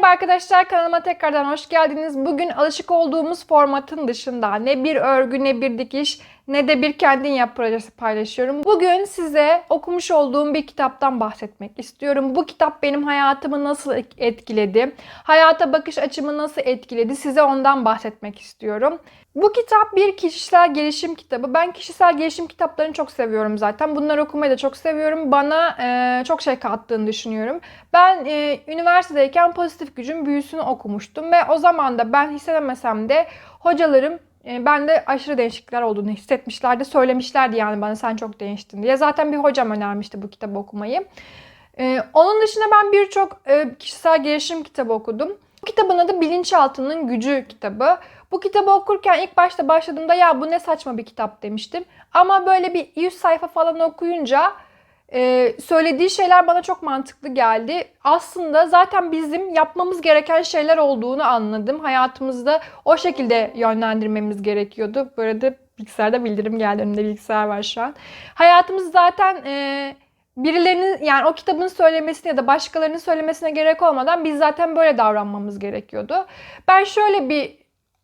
Merhaba arkadaşlar kanalıma tekrardan hoş geldiniz. Bugün alışık olduğumuz formatın dışında ne bir örgü ne bir dikiş ne de bir kendin yap projesi paylaşıyorum. Bugün size okumuş olduğum bir kitaptan bahsetmek istiyorum. Bu kitap benim hayatımı nasıl etkiledi? Hayata bakış açımı nasıl etkiledi? Size ondan bahsetmek istiyorum. Bu kitap bir kişisel gelişim kitabı. Ben kişisel gelişim kitaplarını çok seviyorum zaten. Bunları okumayı da çok seviyorum. Bana e, çok şey kattığını düşünüyorum. Ben e, üniversitedeyken pozitif gücün büyüsünü okumuştum ve o zaman da ben hissedemesem de hocalarım e, bende aşırı değişiklikler olduğunu hissetmişlerdi. Söylemişlerdi yani bana sen çok değiştin diye. Zaten bir hocam önermişti bu kitabı okumayı. E, onun dışında ben birçok e, kişisel gelişim kitabı okudum. Bu kitabın adı Bilinçaltının Gücü kitabı. Bu kitabı okurken ilk başta başladığımda ya bu ne saçma bir kitap demiştim. Ama böyle bir 100 sayfa falan okuyunca e, söylediği şeyler bana çok mantıklı geldi. Aslında zaten bizim yapmamız gereken şeyler olduğunu anladım. Hayatımızda o şekilde yönlendirmemiz gerekiyordu. Bu arada bilgisayarda bildirim geldi. Önümde bilgisayar var şu an. Hayatımız zaten... E, birilerinin yani o kitabın söylemesine ya da başkalarının söylemesine gerek olmadan biz zaten böyle davranmamız gerekiyordu. Ben şöyle bir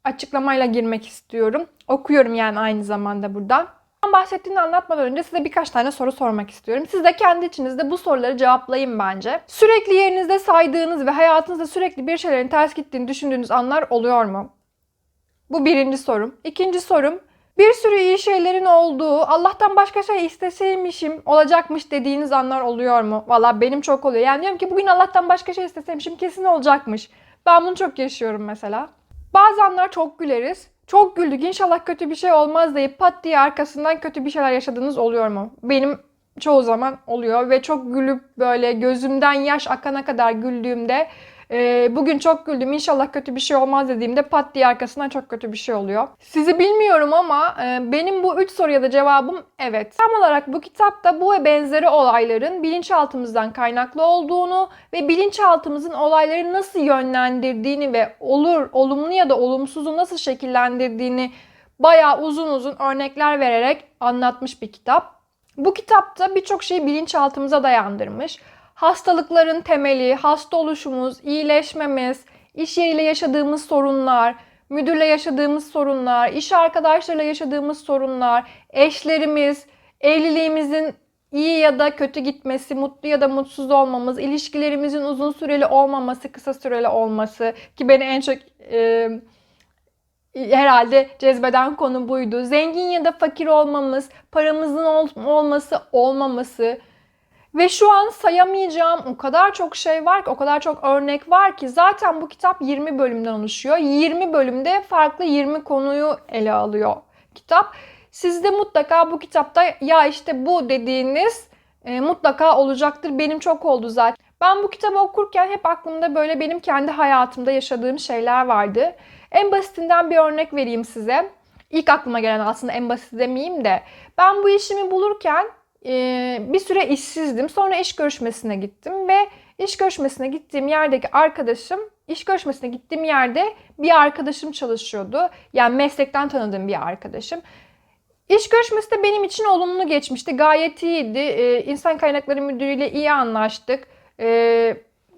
açıklamayla girmek istiyorum. Okuyorum yani aynı zamanda buradan. Bahsettiğini anlatmadan önce size birkaç tane soru sormak istiyorum. Siz de kendi içinizde bu soruları cevaplayın bence. Sürekli yerinizde saydığınız ve hayatınızda sürekli bir şeylerin ters gittiğini düşündüğünüz anlar oluyor mu? Bu birinci sorum. İkinci sorum. Bir sürü iyi şeylerin olduğu, Allah'tan başka şey isteseymişim, olacakmış dediğiniz anlar oluyor mu? Valla benim çok oluyor. Yani diyorum ki bugün Allah'tan başka şey isteseymişim kesin olacakmış. Ben bunu çok yaşıyorum mesela. Bazı anlar çok güleriz. Çok güldük inşallah kötü bir şey olmaz deyip pat diye arkasından kötü bir şeyler yaşadığınız oluyor mu? Benim çoğu zaman oluyor ve çok gülüp böyle gözümden yaş akana kadar güldüğümde e, bugün çok güldüm inşallah kötü bir şey olmaz dediğimde pat diye arkasından çok kötü bir şey oluyor. Sizi bilmiyorum ama e, benim bu üç soruya da cevabım evet. Tam olarak bu kitapta bu ve benzeri olayların bilinçaltımızdan kaynaklı olduğunu ve bilinçaltımızın olayları nasıl yönlendirdiğini ve olur olumlu ya da olumsuzu nasıl şekillendirdiğini bayağı uzun uzun örnekler vererek anlatmış bir kitap. Bu kitapta birçok şeyi bilinçaltımıza dayandırmış hastalıkların temeli, hasta oluşumuz, iyileşmemiz, iş yeriyle yaşadığımız sorunlar, müdürle yaşadığımız sorunlar, iş arkadaşlarıyla yaşadığımız sorunlar, eşlerimiz, evliliğimizin iyi ya da kötü gitmesi, mutlu ya da mutsuz olmamız, ilişkilerimizin uzun süreli olmaması, kısa süreli olması ki beni en çok e, herhalde cezbeden konu buydu. Zengin ya da fakir olmamız, paramızın ol, olması, olmaması, ve şu an sayamayacağım o kadar çok şey var ki, o kadar çok örnek var ki zaten bu kitap 20 bölümden oluşuyor. 20 bölümde farklı 20 konuyu ele alıyor kitap. Siz de mutlaka bu kitapta ya işte bu dediğiniz e, mutlaka olacaktır. Benim çok oldu zaten. Ben bu kitabı okurken hep aklımda böyle benim kendi hayatımda yaşadığım şeyler vardı. En basitinden bir örnek vereyim size. İlk aklıma gelen aslında en basit demeyeyim de ben bu işimi bulurken bir süre işsizdim. Sonra iş görüşmesine gittim ve iş görüşmesine gittiğim yerdeki arkadaşım, iş görüşmesine gittiğim yerde bir arkadaşım çalışıyordu. Yani meslekten tanıdığım bir arkadaşım. İş görüşmesi de benim için olumlu geçmişti. Gayet iyiydi. Ee, insan kaynakları müdürüyle iyi anlaştık.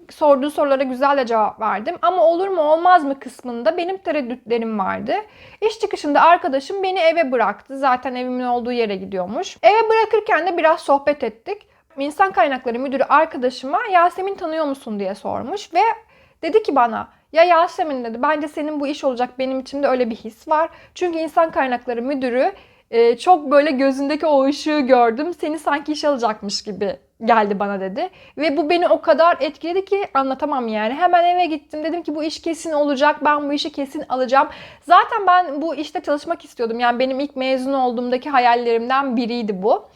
Sorduğu sorulara güzel de cevap verdim. Ama olur mu olmaz mı kısmında benim tereddütlerim vardı. İş çıkışında arkadaşım beni eve bıraktı. Zaten evimin olduğu yere gidiyormuş. Eve bırakırken de biraz sohbet ettik. İnsan kaynakları müdürü arkadaşıma Yasemin tanıyor musun diye sormuş ve dedi ki bana ya Yasemin dedi bence senin bu iş olacak benim içimde öyle bir his var. Çünkü insan kaynakları müdürü e, çok böyle gözündeki o ışığı gördüm. Seni sanki iş alacakmış gibi geldi bana dedi. Ve bu beni o kadar etkiledi ki anlatamam yani. Hemen eve gittim. Dedim ki bu iş kesin olacak. Ben bu işi kesin alacağım. Zaten ben bu işte çalışmak istiyordum. Yani benim ilk mezun olduğumdaki hayallerimden biriydi bu.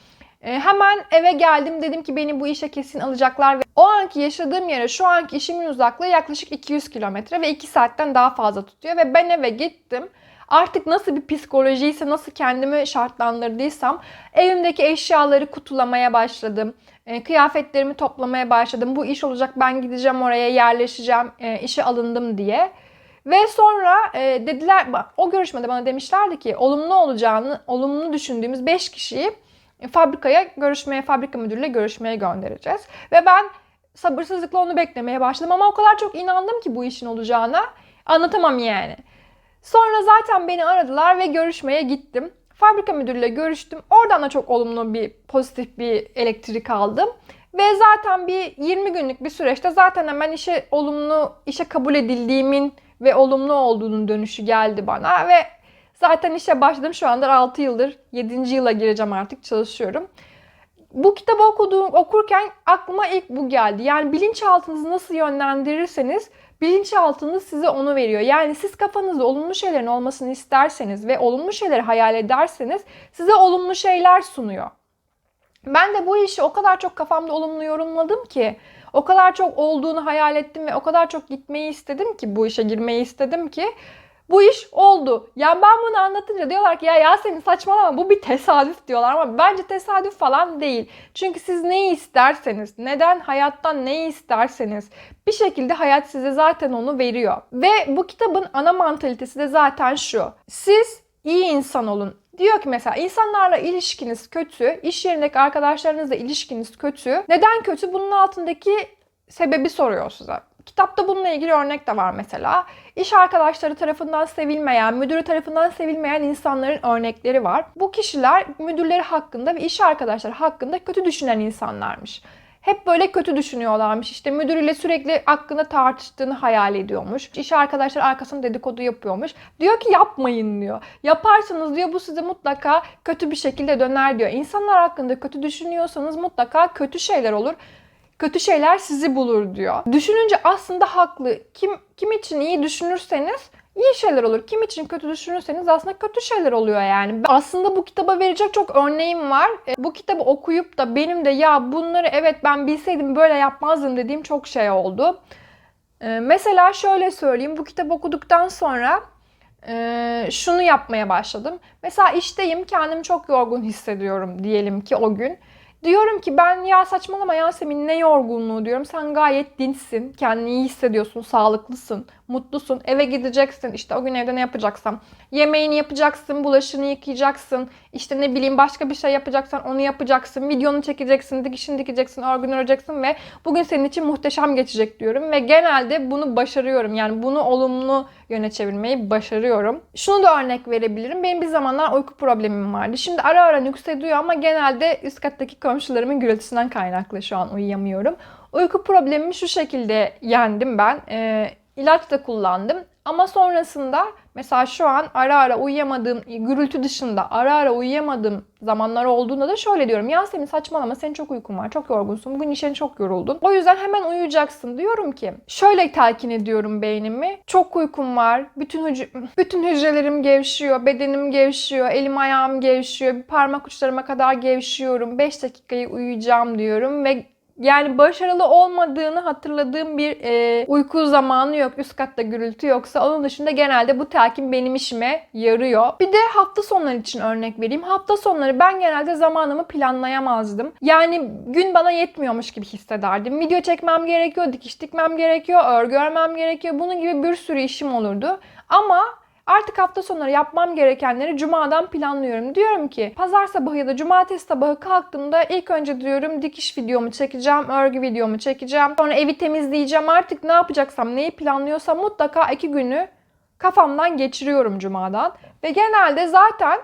Ee, hemen eve geldim dedim ki beni bu işe kesin alacaklar ve o anki yaşadığım yere şu anki işimin uzaklığı yaklaşık 200 kilometre ve 2 saatten daha fazla tutuyor ve ben eve gittim. Artık nasıl bir psikolojiyse, nasıl kendimi şartlandırdıysam evimdeki eşyaları kutulamaya başladım. E, kıyafetlerimi toplamaya başladım. Bu iş olacak ben gideceğim oraya yerleşeceğim, e, işe alındım diye. Ve sonra e, dediler, o görüşmede bana demişlerdi ki olumlu olacağını, olumlu düşündüğümüz 5 kişiyi fabrikaya görüşmeye, fabrika müdürüyle görüşmeye göndereceğiz. Ve ben sabırsızlıkla onu beklemeye başladım ama o kadar çok inandım ki bu işin olacağına. Anlatamam yani. Sonra zaten beni aradılar ve görüşmeye gittim. Fabrika müdürüyle görüştüm. Oradan da çok olumlu bir, pozitif bir elektrik aldım. Ve zaten bir 20 günlük bir süreçte zaten hemen işe olumlu, işe kabul edildiğimin ve olumlu olduğunun dönüşü geldi bana. Ve zaten işe başladım şu anda 6 yıldır, 7. yıla gireceğim artık çalışıyorum. Bu kitabı okuduğum, okurken aklıma ilk bu geldi. Yani bilinçaltınızı nasıl yönlendirirseniz bilinçaltınız size onu veriyor. Yani siz kafanızda olumlu şeylerin olmasını isterseniz ve olumlu şeyleri hayal ederseniz size olumlu şeyler sunuyor. Ben de bu işi o kadar çok kafamda olumlu yorumladım ki, o kadar çok olduğunu hayal ettim ve o kadar çok gitmeyi istedim ki, bu işe girmeyi istedim ki bu iş oldu. Yani ben bunu anlatınca diyorlar ki ya Yasemin saçmalama bu bir tesadüf diyorlar ama bence tesadüf falan değil. Çünkü siz neyi isterseniz, neden hayattan neyi isterseniz bir şekilde hayat size zaten onu veriyor. Ve bu kitabın ana mantalitesi de zaten şu. Siz iyi insan olun. Diyor ki mesela insanlarla ilişkiniz kötü, iş yerindeki arkadaşlarınızla ilişkiniz kötü. Neden kötü? Bunun altındaki sebebi soruyor size. Kitapta bununla ilgili örnek de var mesela. İş arkadaşları tarafından sevilmeyen, müdürü tarafından sevilmeyen insanların örnekleri var. Bu kişiler müdürleri hakkında ve iş arkadaşları hakkında kötü düşünen insanlarmış. Hep böyle kötü düşünüyorlarmış. İşte müdürüyle sürekli hakkında tartıştığını hayal ediyormuş. İş arkadaşları arkasında dedikodu yapıyormuş. Diyor ki yapmayın diyor. Yaparsanız diyor bu size mutlaka kötü bir şekilde döner diyor. İnsanlar hakkında kötü düşünüyorsanız mutlaka kötü şeyler olur kötü şeyler sizi bulur diyor. Düşününce aslında haklı. Kim kim için iyi düşünürseniz iyi şeyler olur. Kim için kötü düşünürseniz aslında kötü şeyler oluyor yani. Aslında bu kitaba verecek çok örneğim var. E, bu kitabı okuyup da benim de ya bunları evet ben bilseydim böyle yapmazdım dediğim çok şey oldu. E, mesela şöyle söyleyeyim. Bu kitabı okuduktan sonra e, şunu yapmaya başladım. Mesela işteyim kendimi çok yorgun hissediyorum diyelim ki o gün. Diyorum ki ben ya saçmalama Yasemin ne yorgunluğu diyorum. Sen gayet dinçsin. Kendini iyi hissediyorsun. Sağlıklısın. Mutlusun. Eve gideceksin. İşte o gün evde ne yapacaksam. Yemeğini yapacaksın. Bulaşını yıkayacaksın. İşte ne bileyim başka bir şey yapacaksan onu yapacaksın. Videonu çekeceksin. Dikişini dikeceksin. Örgün öreceksin ve bugün senin için muhteşem geçecek diyorum. Ve genelde bunu başarıyorum. Yani bunu olumlu yöne çevirmeyi başarıyorum. Şunu da örnek verebilirim. Benim bir zamanlar uyku problemim vardı. Şimdi ara ara nüksediyor ama genelde üst kattaki komşularımın gürültüsünden kaynaklı şu an uyuyamıyorum. Uyku problemimi şu şekilde yendim ben. Ee, ilaç da kullandım. Ama sonrasında mesela şu an ara ara uyuyamadığım, gürültü dışında ara ara uyuyamadığım zamanlar olduğunda da şöyle diyorum. Yasemin saçmalama senin çok uykun var, çok yorgunsun, bugün işin çok yoruldun. O yüzden hemen uyuyacaksın diyorum ki. Şöyle telkin ediyorum beynimi. Çok uykum var, bütün, hüc bütün hücrelerim gevşiyor, bedenim gevşiyor, elim ayağım gevşiyor, parmak uçlarıma kadar gevşiyorum. 5 dakikayı uyuyacağım diyorum ve yani başarılı olmadığını hatırladığım bir e, uyku zamanı yok. Üst katta gürültü yoksa. Onun dışında genelde bu telkin benim işime yarıyor. Bir de hafta sonları için örnek vereyim. Hafta sonları ben genelde zamanımı planlayamazdım. Yani gün bana yetmiyormuş gibi hissederdim. Video çekmem gerekiyor, dikiş dikmem gerekiyor, örgü örmem gerekiyor. Bunun gibi bir sürü işim olurdu. Ama Artık hafta sonları yapmam gerekenleri cumadan planlıyorum. Diyorum ki pazar sabahı ya da cumartesi sabahı kalktığımda ilk önce diyorum dikiş videomu çekeceğim, örgü videomu çekeceğim. Sonra evi temizleyeceğim. Artık ne yapacaksam, neyi planlıyorsam mutlaka iki günü kafamdan geçiriyorum cumadan. Ve genelde zaten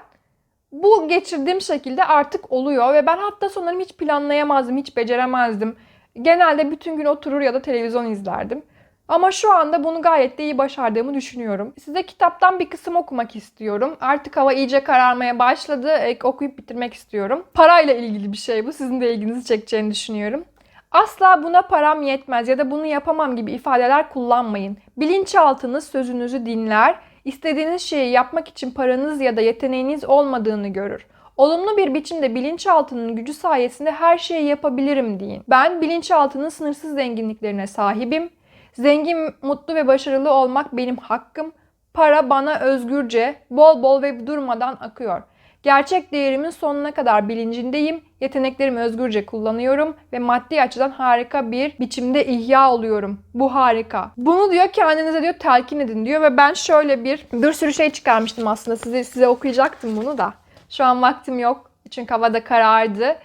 bu geçirdiğim şekilde artık oluyor ve ben hafta sonlarımı hiç planlayamazdım, hiç beceremezdim. Genelde bütün gün oturur ya da televizyon izlerdim. Ama şu anda bunu gayet de iyi başardığımı düşünüyorum. Size kitaptan bir kısım okumak istiyorum. Artık hava iyice kararmaya başladı. E, okuyup bitirmek istiyorum. Parayla ilgili bir şey bu. Sizin de ilginizi çekeceğini düşünüyorum. Asla buna param yetmez ya da bunu yapamam gibi ifadeler kullanmayın. Bilinçaltınız sözünüzü dinler, istediğiniz şeyi yapmak için paranız ya da yeteneğiniz olmadığını görür. Olumlu bir biçimde bilinçaltının gücü sayesinde her şeyi yapabilirim deyin. Ben bilinçaltının sınırsız zenginliklerine sahibim. Zengin, mutlu ve başarılı olmak benim hakkım. Para bana özgürce, bol bol ve durmadan akıyor. Gerçek değerimin sonuna kadar bilincindeyim. Yeteneklerimi özgürce kullanıyorum ve maddi açıdan harika bir biçimde ihya oluyorum. Bu harika. Bunu diyor kendinize diyor telkin edin diyor ve ben şöyle bir bir sürü şey çıkarmıştım aslında size size okuyacaktım bunu da. Şu an vaktim yok çünkü havada karardı.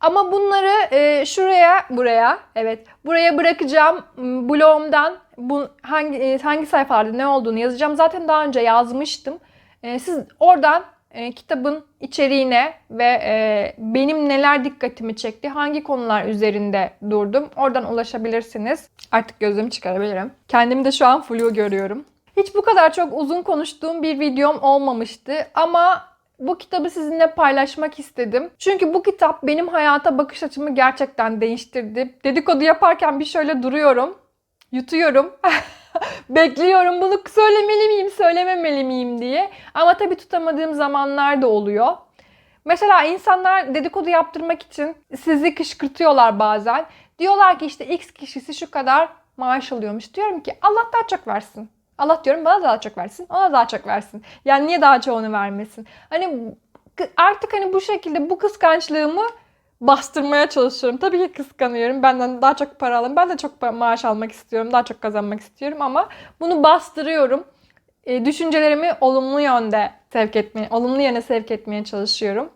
Ama bunları e, şuraya, buraya, evet, buraya bırakacağım blogumdan. Bu hangi e, hangi sayfalarda ne olduğunu yazacağım. Zaten daha önce yazmıştım. E, siz oradan e, kitabın içeriğine ve e, benim neler dikkatimi çekti, hangi konular üzerinde durdum, oradan ulaşabilirsiniz. Artık gözümü çıkarabilirim. Kendimi de şu an flu görüyorum. Hiç bu kadar çok uzun konuştuğum bir videom olmamıştı ama bu kitabı sizinle paylaşmak istedim. Çünkü bu kitap benim hayata bakış açımı gerçekten değiştirdi. Dedikodu yaparken bir şöyle duruyorum. Yutuyorum. Bekliyorum bunu söylemeli miyim, söylememeli miyim diye. Ama tabii tutamadığım zamanlar da oluyor. Mesela insanlar dedikodu yaptırmak için sizi kışkırtıyorlar bazen. Diyorlar ki işte X kişisi şu kadar maaş alıyormuş. Diyorum ki Allah daha çok versin. Allah diyorum bana daha çok versin, ona daha çok versin. Yani niye daha çoğunu vermesin? Hani artık hani bu şekilde bu kıskançlığımı bastırmaya çalışıyorum. Tabii ki kıskanıyorum. Benden daha çok para alın. Ben de çok maaş almak istiyorum. Daha çok kazanmak istiyorum ama bunu bastırıyorum. E, düşüncelerimi olumlu yönde sevk etmeye, olumlu yöne sevk etmeye çalışıyorum.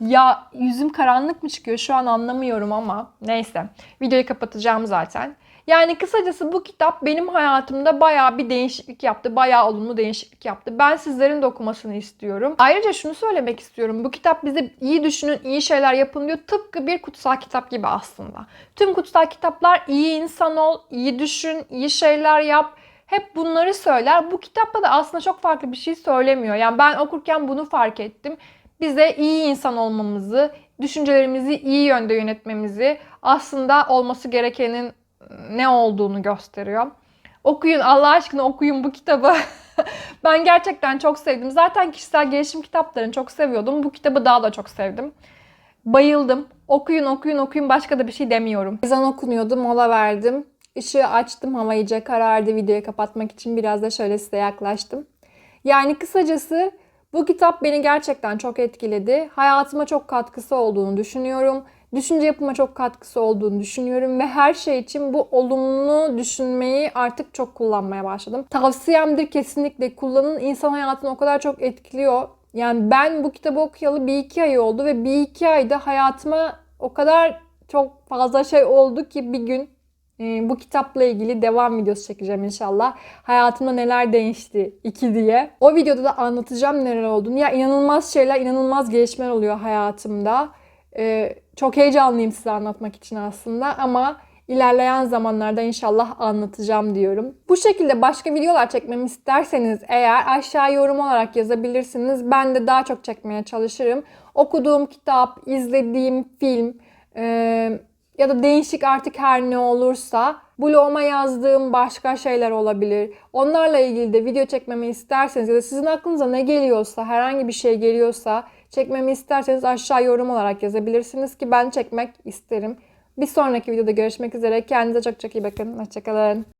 Ya yüzüm karanlık mı çıkıyor şu an anlamıyorum ama neyse. Videoyu kapatacağım zaten. Yani kısacası bu kitap benim hayatımda bayağı bir değişiklik yaptı. Bayağı olumlu değişiklik yaptı. Ben sizlerin de okumasını istiyorum. Ayrıca şunu söylemek istiyorum. Bu kitap bize iyi düşünün, iyi şeyler yapın diyor. Tıpkı bir kutsal kitap gibi aslında. Tüm kutsal kitaplar iyi insan ol, iyi düşün, iyi şeyler yap. Hep bunları söyler. Bu kitapta da aslında çok farklı bir şey söylemiyor. Yani ben okurken bunu fark ettim. Bize iyi insan olmamızı, düşüncelerimizi iyi yönde yönetmemizi, aslında olması gerekenin ne olduğunu gösteriyor. Okuyun Allah aşkına okuyun bu kitabı. ben gerçekten çok sevdim. Zaten kişisel gelişim kitaplarını çok seviyordum. Bu kitabı daha da çok sevdim. Bayıldım. Okuyun okuyun okuyun başka da bir şey demiyorum. Ezan okunuyordu mola verdim. Işığı açtım hava iyice karardı videoyu kapatmak için biraz da şöyle size yaklaştım. Yani kısacası bu kitap beni gerçekten çok etkiledi. Hayatıma çok katkısı olduğunu düşünüyorum. Düşünce yapıma çok katkısı olduğunu düşünüyorum ve her şey için bu olumlu düşünmeyi artık çok kullanmaya başladım. Tavsiyemdir kesinlikle kullanın. İnsan hayatını o kadar çok etkiliyor. Yani ben bu kitabı okuyalı bir iki ay oldu ve bir iki ayda hayatıma o kadar çok fazla şey oldu ki bir gün bu kitapla ilgili devam videosu çekeceğim inşallah. Hayatımda neler değişti 2 diye. O videoda da anlatacağım neler olduğunu. Ya inanılmaz şeyler, inanılmaz gelişmeler oluyor hayatımda. Ee, çok heyecanlıyım size anlatmak için aslında ama ilerleyen zamanlarda inşallah anlatacağım diyorum. Bu şekilde başka videolar çekmemi isterseniz eğer aşağı yorum olarak yazabilirsiniz. Ben de daha çok çekmeye çalışırım. Okuduğum kitap, izlediğim film e, ya da değişik artık her ne olursa bloguma yazdığım başka şeyler olabilir. Onlarla ilgili de video çekmemi isterseniz ya da sizin aklınıza ne geliyorsa, herhangi bir şey geliyorsa çekmemi isterseniz aşağı yorum olarak yazabilirsiniz ki ben çekmek isterim. Bir sonraki videoda görüşmek üzere. Kendinize çok çok iyi bakın. Hoşçakalın.